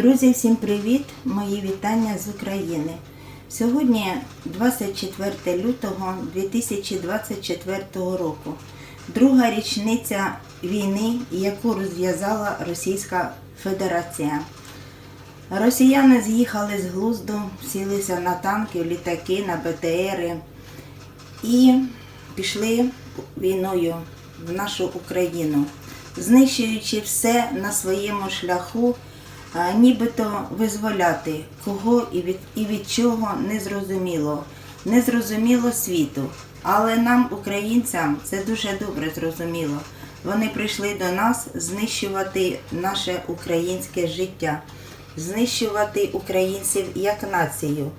Друзі, всім привіт! Мої вітання з України. Сьогодні 24 лютого 2024 року. Друга річниця війни, яку розв'язала Російська Федерація. Росіяни з'їхали з глузду, сілися на танки, літаки, на БТРи і пішли війною в нашу Україну, знищуючи все на своєму шляху, нібито визволяти кого і від, і від чого не зрозуміло, не зрозуміло світу. Але нам, українцям, це дуже добре зрозуміло. Вони прийшли до нас знищувати наше українське життя, знищувати українців як націю.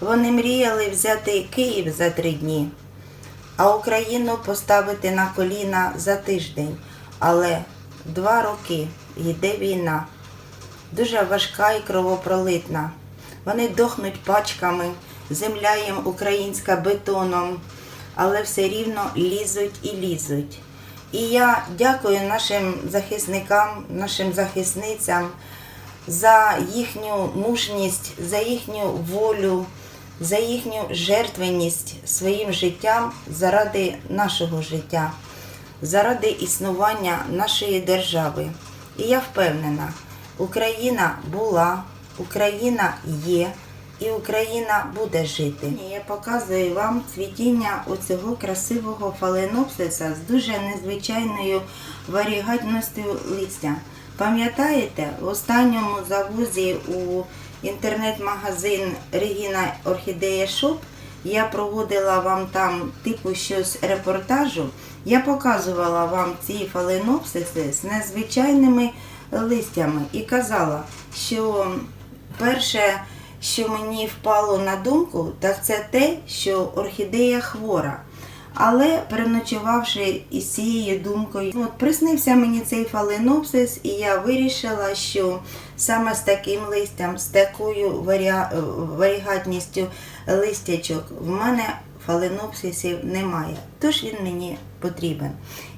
Вони мріяли взяти Київ за три дні, а Україну поставити на коліна за тиждень. Але два роки йде війна, дуже важка і кровопролитна. Вони дохнуть пачками, земля їм українська бетоном, але все рівно лізуть і лізуть. І я дякую нашим захисникам, нашим захисницям за їхню мужність, за їхню волю, за їхню жертвеність своїм життям заради нашого життя, заради існування нашої держави. І я впевнена, Україна була, Україна є. І Україна буде жити. Я показую вам цвітіння оцього красивого фаленопсиса з дуже незвичайною варігатністю листя. Пам'ятаєте, в останньому завозі у інтернет-магазин Регіна Орхідея Шоп я проводила вам там типу щось репортажу. Я показувала вам ці фаленопсиси з незвичайними листями і казала, що перше, що мені впало на думку, так це те, що орхідея хвора. Але переночувавши із цією думкою, от приснився мені цей фаленопсис, і я вирішила, що саме з таким листям, з такою варіа... варігатністю листячок в мене фаленопсисів немає. Тож він мені потрібен.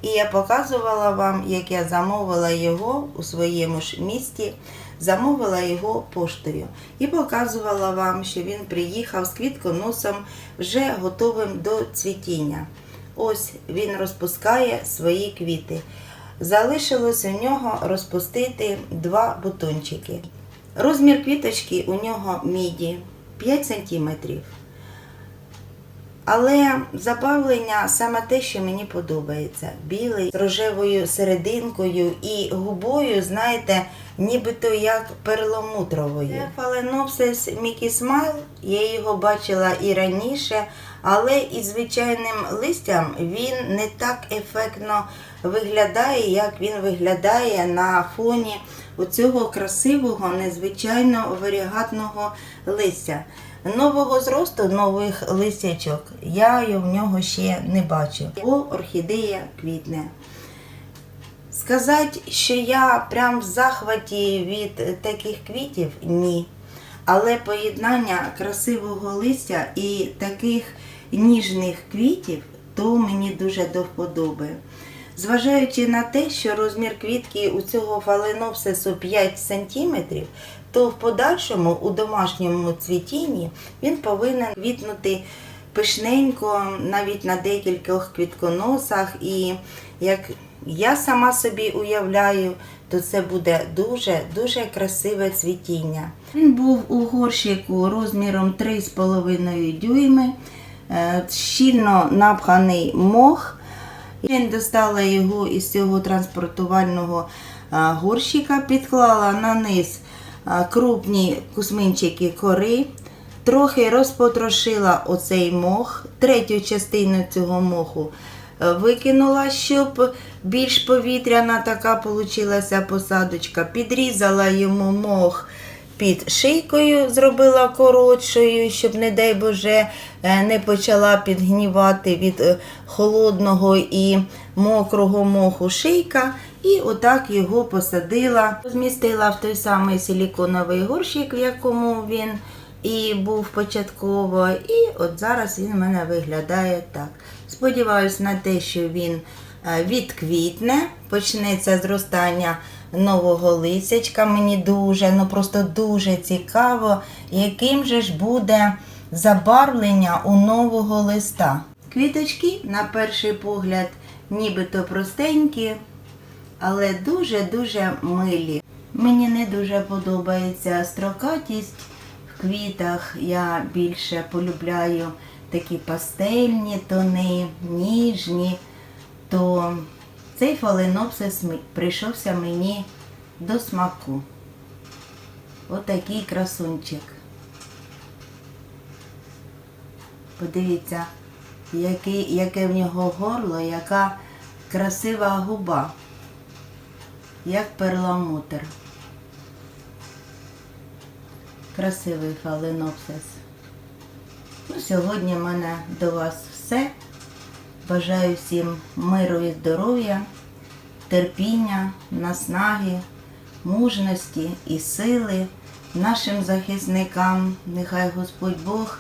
І я показувала вам, як я замовила його у своєму ж місті, замовила його поштою і показувала вам, що він приїхав з квітконосом вже готовим до цвітіння. Ось він розпускає свої квіти. Залишилось у нього розпустити два бутончики. Розмір квіточки у нього міді 5 см. Але забавлення саме те, що мені подобається. Білий з рожевою серединкою і губою, знаєте, нібито як перламутровою. Це фаленопсис Мікі Смайл. Я його бачила і раніше, але із звичайним листям він не так ефектно виглядає, як він виглядає на фоні оцього красивого, незвичайно варігатного листя. Нового зросту, нових листячок я в нього ще не бачу. Бо орхідея квітне. Сказати, що я прям в захваті від таких квітів ні. Але поєднання красивого листя і таких ніжних квітів, то мені дуже до вподоби. Зважаючи на те, що розмір квітки у цього фаленопсису 5 см, то в подальшому у домашньому цвітінні він повинен квітнути пишненько, навіть на декількох квітконосах. І як я сама собі уявляю, то це буде дуже-дуже красиве цвітіння. Він був у горщику розміром 3,5 дюйми, е, щільно напханий мох. Він достала його із цього транспортувального горщика, підклала на низ крупні кусминчики кори, трохи розпотрошила оцей мох, третю частину цього моху е, викинула, щоб більш повітряна така получилася посадочка, підрізала йому мох під шийкою, зробила коротшою, щоб, не дай Боже, е, не почала підгнівати від е, холодного і мокрого моху шийка. І отак його посадила, змістила в той самий силіконовий горщик, в якому він і був початково. І от зараз він в мене виглядає так. Сподіваюсь на те, що він е, відквітне, почнеться зростання нового лисячка. Мені дуже, ну просто дуже цікаво, яким же ж буде забарвлення у нового листа. Квіточки, на перший погляд, нібито простенькі, але дуже-дуже милі. Мені не дуже подобається строкатість в квітах. Я більше полюбляю такі пастельні тони, ніжні. То цей фаленопсис прийшовся мені до смаку. Отакий красунчик. Подивіться, який, яке в нього горло, яка красива губа, як перламутр. Красивий фаленопсис. Ну, сьогодні в мене до вас все. Бажаю всім миру і здоров'я, терпіння, наснаги, мужності і сили нашим захисникам. Нехай Господь Бог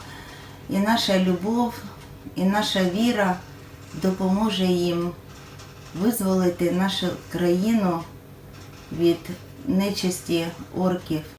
і наша любов, і наша віра допоможе їм визволити нашу країну від нечисті орків.